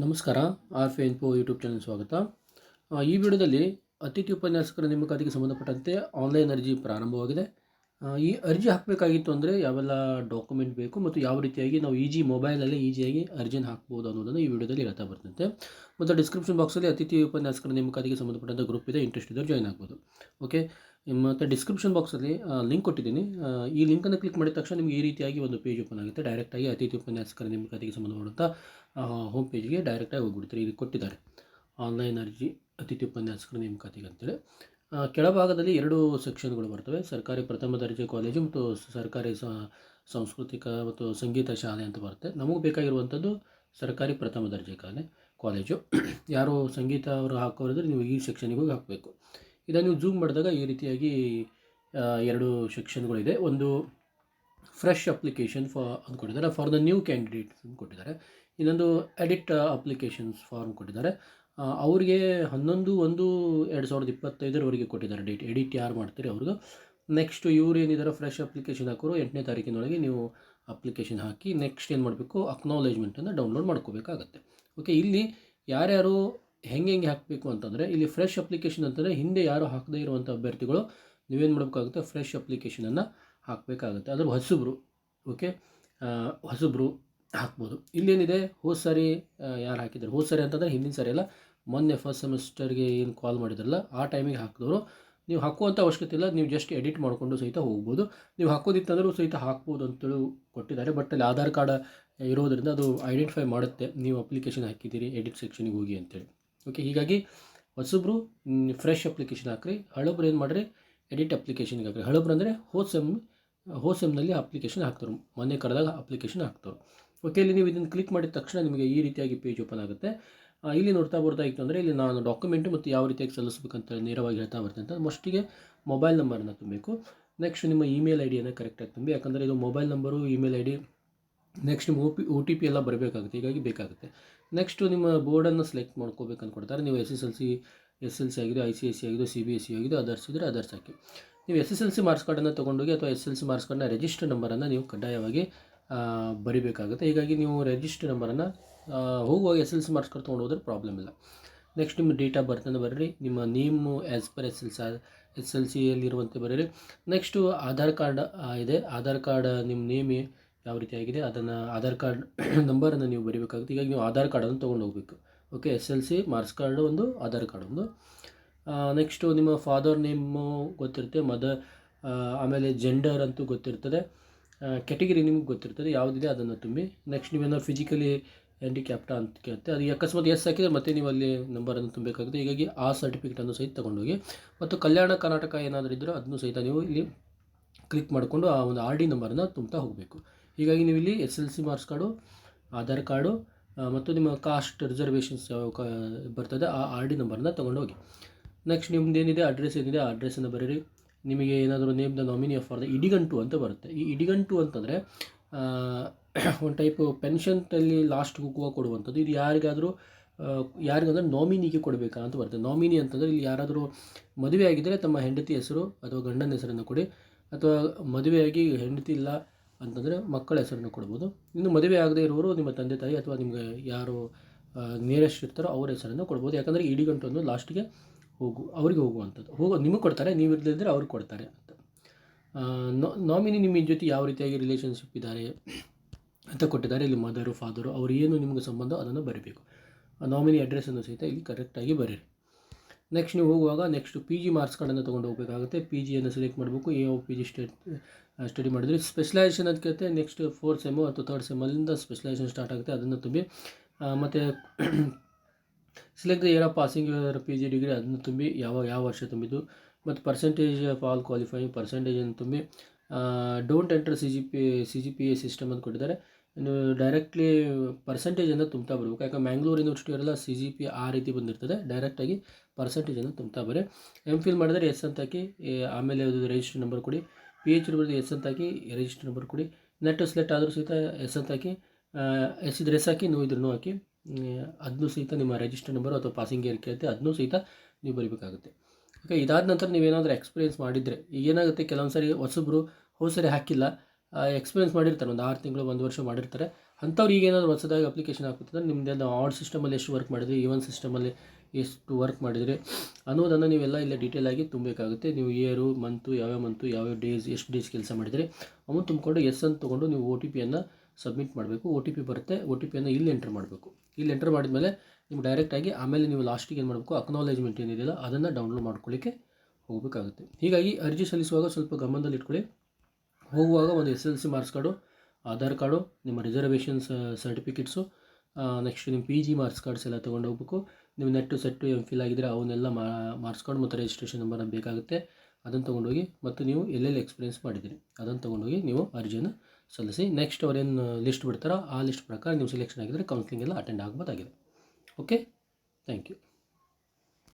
ನಮಸ್ಕಾರ, ಆರ್ ಫೆ info YouTube channel ಸ್ವಾಗತ. ಈ ವಿಡಿಯೋದಲ್ಲಿ ಅತಿಥಿ ಉಪನ್ಯಾಸಕರ ನೇಮಕಾತಿಗೆ ಸಂಬಂಧಪಟ್ಟಂತೆ ಆನ್ಲೈನ್ ಅರ್ಜಿ ಪ್ರಾರಂಭವಾಗಿದೆ. ಈ ಅರ್ಜಿ ಹಾಕಬೇಕಾಗಿತ್ತು ಅಂದರೆ ಯಾವೆಲ್ಲ ಡಾಕ್ಯುಮೆಂಟ್ ಬೇಕು ಮತ್ತು ಯಾವ ರೀತಿಯಾಗಿ ನಾವು ಈಜಿ ಮೊಬೈಲಲ್ಲೇ ಈಜಿಯಾಗಿ ಅರ್ಜಿನ ಹಾಕ್ಬೋದು ಅನ್ನೋದನ್ನು ಈ ವಿಡಿಯೋದಲ್ಲಿ ಹೇಳ್ತಾ ಬರ್ತಂತೆ ಮತ್ತು ಡಿಸ್ಕ್ರಿಪ್ಷನ್ ಬಾಕ್ಸಲ್ಲಿ ಅತಿಥಿ ಉಪನ್ಯಾಸಕರ ನೇಮಕಾತಿಗೆ ಸಂಬಂಧಪಟ್ಟಂಥ ಗ್ರೂಪ್ ಇದೆ ಇಂಟ್ರೆಸ್ಟ್ ಇದ್ದವರು ಜಾಯ್ನ್ ಆಗ್ಬೋದು. ಓಕೆ ಮತ್ತು ಡಿಸ್ಕ್ರಿಪ್ಷನ್ ಬಾಕ್ಸಲ್ಲಿ ಲಿಂಕ್ ಕೊಟ್ಟಿದ್ದೀನಿ. ಈ ಲಿಂಕನ್ನು ಕ್ಲಿಕ್ ಮಾಡಿದ ತಕ್ಷಣ ನಿಮಗೆ ಈ ರೀತಿಯಾಗಿ ಒಂದು ಪೇಜ್ ಓಪನ್ ಆಗುತ್ತೆ. ಡೈರೆಕ್ಟಾಗಿ ಅತಿಥಿ ಉಪನ್ಯಾಸಕರ ನೇಮಕಾತಿಗೆ ಸಂಬಂಧಪಟ್ಟಂಥ ಹೋಮ್ ಪೇಜ್ಗೆ ಡೈರೆಕ್ಟಾಗಿ ಹೋಗ್ಬಿಡ್ತಾರೆ ಇಲ್ಲಿ ಕೊಟ್ಟಿದ್ದಾರೆ. ಆನ್ಲೈನ್ ಅರ್ಜಿ, ಅತಿಥಿ ಉಪನ್ಯಾಸಕರ ನೇಮಕಾತಿಗೆ ಅಂತೇಳಿ. ಕೆಳಭಾಗದಲ್ಲಿ ಎರಡು ಸೆಕ್ಷನ್ಗಳು ಬರ್ತವೆ. ಸರ್ಕಾರಿ ಪ್ರಥಮ ದರ್ಜೆ ಕಾಲೇಜು ಮತ್ತು ಸರ್ಕಾರಿ ಸಾಂಸ್ಕೃತಿಕ ಮತ್ತು ಸಂಗೀತ ಶಾಲೆ ಅಂತ ಬರುತ್ತೆ. ನಮಗೆ ಬೇಕಾಗಿರುವಂಥದ್ದು ಸರ್ಕಾರಿ ಪ್ರಥಮ ದರ್ಜೆ ಕಾಲೇ, ಕಾಲೇಜು. ಯಾರು ಸಂಗೀತ ಅವರು ಹಾಕೋರಿದ್ರೆ ನೀವು ಈ ಸೆಕ್ಷನಿಗೆ ಹೋಗಿ ಹಾಕಬೇಕು. ಇದನ್ನು ನೀವು ಜೂಮ್ ಮಾಡಿದಾಗ ಈ ರೀತಿಯಾಗಿ ಎರಡು ಸೆಕ್ಷನ್ಗಳಿದೆ. ಒಂದು ಫ್ರೆಶ್ ಅಪ್ಲಿಕೇಶನ್ ಫಾರ್ ಅಂತ ಕೊಟ್ಟಿದ್ದಾರೆ ಫಾರ್ ದ ನ್ಯೂ ಕ್ಯಾಂಡಿಡೇಟ್ಸ್ ಅಂತ ಕೊಟ್ಟಿದ್ದಾರೆ ಇನ್ನೊಂದು ಎಡಿಟ್ ಅಪ್ಲಿಕೇಶನ್ಸ್ ಫಾರ್ಮ್ ಕೊಟ್ಟಿದ್ದಾರೆ. ಅವ್ರಿಗೆ ಹನ್ನೊಂದು, ಒಂದು, ಎರಡು ಸಾವಿರದ ಇಪ್ಪತ್ತೈದರವರೆಗೆ ಕೊಟ್ಟಿದ್ದಾರೆ ಡೇಟ್ ಎಡಿಟ್ ಯಾರು ಮಾಡ್ತೀರಿ ಅವ್ರಿಗೆ ನೆಕ್ಸ್ಟ್ ಇವ್ರು ಏನಿದ್ದಾರೆ ಫ್ರೆಶ್ ಅಪ್ಲಿಕೇಶನ್ ಹಾಕೋರು, ಎಂಟನೇ ತಾರೀಕಿನೊಳಗೆ ನೀವು ಅಪ್ಲಿಕೇಶನ್ ಹಾಕಿ ನೆಕ್ಸ್ಟ್ ಏನು ಮಾಡಬೇಕು? ಅಕ್ನಾಲೇಜ್ಮೆಂಟನ್ನು ಡೌನ್ಲೋಡ್ ಮಾಡ್ಕೋಬೇಕಾಗತ್ತೆ. ಓಕೆ ಇಲ್ಲಿ ಯಾರ್ಯಾರು ಹೆಂಗೆ ಹೆಂಗೆ ಹಾಕಬೇಕು ಅಂತಂದರೆ, ಇಲ್ಲಿ ಫ್ರೆಶ್ ಅಪ್ಲಿಕೇಶನ್ ಅಂತಂದರೆ ಹಿಂದೆ ಯಾರು ಹಾಕದೇ ಇರುವಂಥ ಅಭ್ಯರ್ಥಿಗಳು, ನೀವೇನು ಮಾಡಬೇಕಾಗುತ್ತೆ? ಫ್ರೆಶ್ ಅಪ್ಲಿಕೇಶನನ್ನು ಹಾಕಬೇಕಾಗುತ್ತೆ. ಅದ್ರ ಹೊಸಬ್ರು ಓಕೆ ಹೊಸಬ್ರು ಹಾಕ್ಬೋದು. ಇಲ್ಲೇನಿದೆ ಹೋದ ಸರಿ ಯಾರು ಹಾಕಿದ್ದಾರೆ ಹೋದ ಸರಿ ಅಂತಂದರೆ ಹಿಂದಿನ ಸರಿ ಅಲ್ಲ, ಮೊನ್ನೆ ಫಸ್ಟ್ ಸೆಮಿಸ್ಟರ್ಗೆ ಏನು ಕಾಲ್ ಮಾಡಿದ್ರಲ್ಲ, ಆ ಟೈಮಿಗೆ ಹಾಕಿದವರು. ನೀವು ಹಾಕುವಂಥ ಅವಶ್ಯಕತೆ ಇಲ್ಲ, ನೀವು ಜಸ್ಟ್ ಎಡಿಟ್ ಮಾಡಿಕೊಂಡು ಸಹಿತ ಹೋಗ್ಬೋದು. ನೀವು ಹಾಕೋದಿತ್ತಂದರೂ ಸಹಿತ ಹಾಕ್ಬೋದು ಅಂತೇಳಿ ಕೊಟ್ಟಿದ್ದಾರೆ ಬಟ್ ಅಲ್ಲಿ ಆಧಾರ್ ಕಾರ್ಡ್ ಇರೋದರಿಂದ ಅದು ಐಡೆಂಟಿಫೈ ಮಾಡುತ್ತೆ. ನೀವು ಅಪ್ಲಿಕೇಶನ್ ಹಾಕಿದ್ದೀರಿ ಎಡಿಟ್ ಸೆಕ್ಷನಿಗೆ ಹೋಗಿ ಅಂತೇಳಿ. ಓಕೆ ಹೀಗಾಗಿ ಹೊಸಬ್ರು ಫ್ರೆಶ್ ಅಪ್ಲಿಕೇಶನ್ ಹಾಕ್ರಿ. ಹಳಬ್ರು ಏನು ಮಾಡಿರಿ? ಎಡಿಟ್ ಅಪ್ಲಿಕೇಶನ್ಗೆ ಹಾಕ್ರಿ. ಹಳಬ್ರು ಅಂದರೆ ಹೋದ ಸೆಮ್ ಹೋದ ಸೆಮ್ನಲ್ಲಿ ಅಪ್ಲಿಕೇಶನ್ ಹಾಕ್ತಾರೆ ಮೊನ್ನೆ ಕರೆದಾಗ ಅಪ್ಲಿಕೇಶನ್ ಹಾಕ್ತಾರೆ ಓಕೆ ಇಲ್ಲಿ ನೀವು ಇದನ್ನು ಕ್ಲಿಕ್ ಮಾಡಿದ ತಕ್ಷಣ ನಿಮಗೆ ಈ ರೀತಿಯಾಗಿ ಪೇಜ್ ಓಪನ್ ಆಗುತ್ತೆ. ಇಲ್ಲಿ ನೋಡ್ತಾ ಬರ್ತಾ ಇತ್ತು ಅಂದರೆ ಇಲ್ಲಿ ನಾನು ಡಾಕ್ಯುಮೆಂಟು ಮತ್ತು ಯಾವ ರೀತಿಯಾಗಿ ಸಲ್ಲಿಸಬೇಕಂತ ನೇರವಾಗಿ ಹೇಳ್ತಾ ಬರ್ತೇನೆ ಅಂತ. ಮಸ್ಟಿಗೆ ಮೊಬೈಲ್ ನಂಬರನ್ನು ತುಂಬಬೇಕು ನೆಕ್ಸ್ಟ್ ನಿಮ್ಮ ಇಮೇಲ್ ಐ ಡಿಯನ್ನು ಕರೆಕ್ಟಾಗಿ ತುಂಬಿ, ಯಾಕಂದರೆ ಇದು mobile number email I D next ನಿಮ್ಮ ಒ ಪಿ ಟಿ ಪಿ ಎಲ್ಲ ಬರಬೇಕಾಗುತ್ತೆ, ಹೀಗಾಗಿ ಬೇಕಾಗುತ್ತೆ. ನೆಕ್ಸ್ಟು ನಿಮ್ಮ ಬೋರ್ಡನ್ನು ಸೆಲೆಕ್ಟ್ ಮಾಡ್ಕೋಬೇಕು ಅಂದ್ಕೊಡ್ತಾರೆ ನೀವು S S L C S L C ಆಗಿದೆ ಐ ಸಿ ಎಸ್ ಸಿ ಆಗಿದೆ ಸಿ ಬಿ ಎಸ್ ಸಿ ಆಗಿದೆ ಅದರ್ಸ್ ಇದ್ದರೆ ಅದರ್ಸ್ ಹಾಕಿ. ನೀವು S S L C marks ಕಾರ್ಡನ್ನು ತೊಗೊಂಡೋಗಿ ಅಥವಾ ಎಸ್ ಎಲ್ ಸಿ ಮಾರ್ಕ್ಸ್ ಕಾರ್ಡ್ನ ರಿಜಿಸ್ಟರ್ ನಂಬರನ್ನು ನೀವು ಕಡ್ಡಾಯವಾಗಿ ಬರಿಬೇಕಾಗುತ್ತೆ. ಹೀಗಾಗಿ ನೀವು ರೆಜಿಸ್ಟರ್ ನಂಬರನ್ನು ಹೋಗುವಾಗ S L C marks card ತೊಗೊಂಡು ಹೋದ್ರೆ ಪ್ರಾಬ್ಲಮ್ ಇಲ್ಲ ನೆಕ್ಸ್ಟ್ ನಿಮ್ಮ ಡೇಟ್ ಆಫ್ ಅಂತ ಬರೀರಿ. ನಿಮ್ಮ name as per S L C S L ಸಿಯಲ್ಲಿರುವಂತೆ ಬರೀರಿ. ನೆಕ್ಸ್ಟು ಆಧಾರ್ ಕಾರ್ಡ್ ಇದೆ. ಆಧಾರ್ ಕಾರ್ಡ್ ನಿಮ್ಮ ನೇಮ್ ಯಾವ ರೀತಿ ಆಗಿದೆ, ಅದನ್ನು ಆಧಾರ್ ಕಾರ್ಡ್ ನಂಬರನ್ನು ನೀವು ಬರೀಬೇಕಾಗುತ್ತೆ. ಹೀಗಾಗಿ ನೀವು ಆಧಾರ್ ಕಾರ್ಡನ್ನು ತೊಗೊಂಡು ಹೋಗಬೇಕು okay S L C marks card ಒಂದು, ಆಧಾರ್ ಕಾರ್ಡ್ ಒಂದು. ನೆಕ್ಸ್ಟು ನಿಮ್ಮ ಫಾದರ್ ನೇಮು ಗೊತ್ತಿರುತ್ತೆ ಮದರ್ ಆಮೇಲೆ ಜೆಂಡರ್ ಅಂತೂ ಗೊತ್ತಿರ್ತದೆ. ಕೆಟಗಿರಿ ನಿಮ್ಗೆ ಗೊತ್ತಿರ್ತದೆ, ಯಾವುದಿದೆ ಅದನ್ನು ತುಂಬಿ. ನೆಕ್ಸ್ಟ್ ನೀವೇನಾದ್ರು ಫಿಸಿಕಲಿ ಹ್ಯಾಂಡಿಕ್ಯಾಪ್ಟ ಅಂತ ಕೇಳುತ್ತೆ ಅದು ಅಕಸ್ಮಾತ್ ಎಸ್ ಹಾಕಿದರೆ ಮತ್ತೆ ನೀವು ಅಲ್ಲಿ ನಂಬರನ್ನು ತುಂಬಬೇಕಾಗುತ್ತೆ. ಹೀಗಾಗಿ ಆ ಸರ್ಟಿಫಿಕೇಟನ್ನು ಸಹಿತ ತೊಗೊಂಡೋಗಿ, ಮತ್ತು ಕಲ್ಯಾಣ ಕರ್ನಾಟಕ ಏನಾದರೂ ಇದ್ದರೂ ಅದನ್ನು ಸಹಿತ ನೀವು ಇಲ್ಲಿ ಕ್ಲಿಕ್ ಮಾಡಿಕೊಂಡು ಆ ಒಂದು ಆರ್ ಡಿ ನಂಬರನ್ನು ತುಂಬ್ತಾ ಹೋಗಬೇಕು. ಹೀಗಾಗಿ ನೀವು ಇಲ್ಲಿ S L C marks card Aadhaar card ಮತ್ತು ನಿಮ್ಮ ಕಾಸ್ಟ್ ರಿಸರ್ವೇಷನ್ಸ್ ಯಾವ ಕ, ಬರ್ತದೆ, ಆ ಆರ್ ಡಿ ನಂಬರನ್ನ ತೊಗೊಂಡೋಗಿ. ನೆಕ್ಸ್ಟ್ ನಿಮ್ದು ಏನಿದೆ ಅಡ್ರೆಸ್ ಏನಿದೆ, ಆ ಅಡ್ರೆಸ್ಸನ್ನು ಬರೀರಿ. ನಿಮಗೆ ಏನಾದರೂ name the nominee for the ಇಡಿಗಂಟು ಅಂತ ಬರುತ್ತೆ. ಈ ಇಡಿಗಂಟು ಅಂತಂದರೆ ಒಂದು ಟೈಪು ಪೆನ್ಷನ್ಟಲ್ಲಿ ಲಾಸ್ಟ್ ಹೋಗುವ ಕೊಡುವಂಥದ್ದು. ಇದು ಯಾರಿಗಾದರೂ ಯಾರಿಗಂದ್ರೆ ನಾಮಿನಿಗೆ ಕೊಡಬೇಕಾ ಅಂತ ಬರುತ್ತೆ. ನಾಮಿನಿ ಅಂತಂದರೆ ಇಲ್ಲಿ ಯಾರಾದರೂ ಮದುವೆ ಆಗಿದ್ದರೆ ತಮ್ಮ ಹೆಂಡತಿ ಹೆಸರು ಅಥವಾ ಗಂಡನ ಹೆಸರನ್ನು ಕೊಡಿ, ಅಥವಾ ಮದುವೆಯಾಗಿ ಹೆಂಡತಿ ಇಲ್ಲ ಅಂತಂದರೆ ಮಕ್ಕಳ ಹೆಸರನ್ನು ಕೊಡ್ಬೋದು. ಇನ್ನು ಮದುವೆ ಆಗದೇ ಇರುವವರು ನಿಮ್ಮ ತಂದೆ, ತಾಯಿ ಅಥವಾ ನಿಮಗೆ ಯಾರು ನಿಯರೆಸ್ಟ್ ಇರ್ತಾರೋ ಅವ್ರ ಹೆಸರನ್ನು ಕೊಡ್ಬೋದು. ಯಾಕಂದರೆ ಇಡಿಗಂಟು ಅನ್ನೋದು ಲಾಸ್ಟಿಗೆ ಹೋಗು, ಅವರಿಗೆ ಹೋಗುವಂಥದ್ದು. ಹೋಗೋ, ನಿಮಗೆ ಕೊಡ್ತಾರೆ, ನೀವು ಇರದಿದ್ದರೆ ಅವ್ರಿಗೆ ಕೊಡ್ತಾರೆ ಅಂತ. ನಾಮಿನಿ ನಿಮ್ಮ ಜೊತೆ ಯಾವ ರೀತಿಯಾಗಿ ರಿಲೇಷನ್ಶಿಪ್ ಇದ್ದಾರೆ ಅಂತ ಕೊಟ್ಟಿದ್ದಾರೆ, ಇಲ್ಲಿ ಮದರು ಫಾದರು ಅವ್ರು ಏನು ನಿಮಗೆ ಸಂಬಂಧ ಅದನ್ನು ಬರೀಬೇಕು. ನಾಮಿನಿ ಅಡ್ರೆಸ್ಸನ್ನು ಸಹಿತ ಇಲ್ಲಿ ಕರೆಕ್ಟಾಗಿ ಬರೀರಿ. ನೆಕ್ಸ್ಟ್ ನೀವು ಹೋಗುವಾಗ ನೆಕ್ಸ್ಟ್ ಪಿ ಜಿ ಮಾರ್ಕ್ಸ್ ಕಾರ್ಡನ್ನು ತೊಗೊಂಡು ಹೋಗಬೇಕಾಗುತ್ತೆ. ಪಿ ಜಿಯನ್ನು ಸೆಲೆಕ್ಟ್ ಮಾಡಬೇಕು. ಯಾವ ಪಿ ಜಿ ಸ್ಟಡಿ ಸ್ಟಡಿ ಮಾಡಿದ್ರೆ ಸ್ಪೆಷಲೈಸೇಷನ್ ಅದಕ್ಕೆ ನೆಕ್ಸ್ಟ್ ಫೋರ್ತ್ ಸೆಮ್ಮು ಅಥವಾ ಥರ್ಡ್ ಸೆಮ್ಮಲ್ಲಿಂದ ಸ್ಪೆಷಲೈಸೇಷನ್ ಸ್ಟಾರ್ಟ್ ಆಗುತ್ತೆ. ಅದನ್ನು ತುಂಬಿ ಮತ್ತು select year of passing P G degree ಅದನ್ನು ತುಂಬಿ ಯಾವ ಯಾವ ವರ್ಷ ತುಂಬಿದ್ದು, ಮತ್ತು ಪರ್ಸೆಂಟೇಜ್ ಆಫ್ ಆಲ್ ಕ್ವಾಲಿಫೈಯಿಂಗ್ ಪರ್ಸೆಂಟೇಜನ್ನು ತುಂಬಿ don't enter C G P C G P A system ಅಂತ ಕೊಟ್ಟಿದ್ದಾರೆ. ಇನ್ನು ಡೈರೆಕ್ಟ್ಲಿ ಪರ್ಸೆಂಟೇಜನ್ನು ತುಂಬ್ತಾ ಬರಬೇಕು. ಯಾಕಂದ್ರೆ ಮ್ಯಾಂಗ್ಳೂರ್ ಯೂನಿವರ್ಸಿಟಿ ಅವರೆಲ್ಲ ಸಿ ಜಿ ಪಿ ಆ ರೀತಿ ಬಂದಿರ್ತದೆ. ಡೈರೆಕ್ಟಾಗಿ ಪರ್ಸೆಂಟೇಜನ್ನು ತುಂಬ್ತಾ ಬರೀ ಎಂ ಫಿಲ್ ಮಾಡಿದರೆ ಎಸ್ ಅಂತ ಹಾಕಿ ಆಮೇಲೆ ಅದು ರಿಜಿಸ್ಟರ್ ನಂಬರ್ ಕೊಡಿ. ಪಿ ಎಚ್ ಡಿ ಬರೆದು ಎಸ್ ಅಂತ ಹಾಕಿ ರಿಜಿಸ್ಟರ್ ನಂಬರ್ ಕೊಡಿ. ನೆಟ್ ಸೆಲೆಕ್ಟ್ ಆದರೂ ಸಹಿತ ಎಸ್ ಅಂತ ಹಾಕಿ ಎಸ್ ಇದ್ರೆ ಎಸ್ ಹಾಕಿ ನೋ ಇದ್ರೂ ಹಾಕಿ. ಅದನ್ನು ಸಹಿತ ನಿಮ್ಮ ರಿಜಿಸ್ಟರ್ ನಂಬರ್ ಅಥವಾ ಪಾಸಿಂಗ್ ಏರ್ ಕೇಳುತ್ತೆ ಅದನ್ನೂ ಸಹಿತ ನೀವು ಬರೀಬೇಕಾಗುತ್ತೆ. ಓಕೆ ಇದಾದ ನಂತರ ನೀವೇನಾದರೂ ಎಕ್ಸ್ಪೀರಿಯೆನ್ಸ್ ಮಾಡಿದರೆ, ಈಗ ಏನಾಗುತ್ತೆ ಕೆಲವೊಂದು ಸರಿ ಹೊಸಬ್ರು ಹೋಸರಿ ಹಾಕಿಲ್ಲ ಎಕ್ಸ್ಪೀರಿಯೆನ್ಸ್ ಮಾಡಿರ್ತಾರೆ, ಒಂದು ಆರು ತಿಂಗಳು, ಒಂದು ವರ್ಷ ಮಾಡಿರ್ತಾರೆ, ಅಂಥವ್ರು ಈಗ ಏನಾದರೂ ಹೊಸದಾಗಿ ಅಪ್ಲಿಕೇಶನ್ ಹಾಕುತ್ತಂದ್ರೆ ನಿಮ್ಮದೆಲ್ಲ ಆಡ್ ಸಿಸ್ಟಮಲ್ಲಿ ಎಷ್ಟು ವರ್ಕ್ ಮಾಡಿದ್ರಿ ಈವನ್ ಸಿಸ್ಟಮಲ್ಲಿ ಎಷ್ಟು ವರ್ಕ್ ಮಾಡಿದರೆ ಅನ್ನೋದನ್ನು ನೀವೆಲ್ಲ ಇಲ್ಲೇ ಡೀಟೇಲ್ ಆಗಿ ತುಂಬಬೇಕಾಗುತ್ತೆ. ನೀವು ಇಯರು ಮಂತು ಯಾವ್ಯಾವ ಮಂತು ಯಾವ್ಯಾವ ಡೇಸ್ ಎಷ್ಟು ಡೇಸ್ ಕೆಲಸ ಮಾಡಿದರೆ ಅವನು ತುಂಬಿಕೊಂಡು ಎಸ್ ಅಂತ ತೊಗೊಂಡು ನೀವು ಒ ಟಿ ಪಿಯನ್ನು ಸಬ್ಮಿಟ್ ಮಾಡಬೇಕು ಒ ಟಿ ಪಿ ಬರುತ್ತೆ ಒ ಟಿ ಪಿಯನ್ನು ಇಲ್ಲಿ ಎಂಟರ್ ಮಾಡಬೇಕು. ಇಲ್ಲಿ ಎಂಟರ್ ಮಾಡಿದ್ಮೇಲೆ ನೀವು ಡೈರೆಕ್ಟಾಗಿ ಆಮೇಲೆ ನೀವು ಲಾಸ್ಟಿಗೆ ಏನು ಮಾಡಬೇಕು ಅಕ್ನಾಲೇಜ್ಮೆಂಟ್ ಏನಿದೆಯಲ್ಲ ಅದನ್ನು ಡೌನ್ಲೋಡ್ ಮಾಡ್ಕೊಳ್ಳಿಕ್ಕೆ ಹೋಗಬೇಕಾಗುತ್ತೆ. ಹೀಗಾಗಿ ಅರ್ಜಿ ಸಲ್ಲಿಸುವಾಗ ಸ್ವಲ್ಪ ಗಮನದಲ್ಲಿ ಇಟ್ಕೊಳ್ಳಿ. ಹೋಗುವಾಗ ಒಂದು S L C marks card Aadhaar card ನಿಮ್ಮ ರಿಸರ್ವೇಷನ್ಸ್ ಸರ್ಟಿಫಿಕೇಟ್ಸು ನೆಕ್ಸ್ಟ್ ನಿಮ್ಮ ಪಿ ಜಿ ಮಾರ್ಕ್ಸ್ ಕಾರ್ಡ್ಸ್ ಎಲ್ಲ ತೊಗೊಂಡು ಹೋಗ್ಬೇಕು. ನೀವು ನೆಟ್ಟು ಸೆಟ್ಟು ಎಂ ಫಿಲ್ ಆಗಿದ್ದರೆ ಅವನ್ನೆಲ್ಲ ಮಾರ್ಕ್ಸ್ ಕಾರ್ಡ್ ಮತ್ತು ರಿಜಿಸ್ಟ್ರೇಷನ್ ನಂಬರ್ ಬೇಕಾಗುತ್ತೆ. ಅದನ್ನು ತೊಗೊಂಡೋಗಿ ಮತ್ತು ನೀವು ಎಲ್ಲೆಲ್ಲಿ ಎಕ್ಸ್ಪೀರಿಯೆನ್ಸ್ ಮಾಡಿದ್ದೀರಿ, ಅದನ್ನು ತೊಗೊಂಡೋಗಿ ನೀವು ಅರ್ಜಿಯನ್ನು ಸಲ್ಲಿಸಿ ನೆಕ್ಸ್ಟ್ ಅವರೇನು ಲಿಸ್ಟ್ ಬಿಡ್ತಾರೋ ಆ ಲಿಸ್ಟ್ ಪ್ರಕಾರ ನೀವು ಸೆಲೆಕ್ಷನ್ ಆಗಿದ್ದರೆ ಕೌನ್ಸಿಲಿಂಗ್ ಎಲ್ಲ ಅಟೆಂಡ್ ಆಗ್ಬೋದಾಗಿದೆ. Okay thank you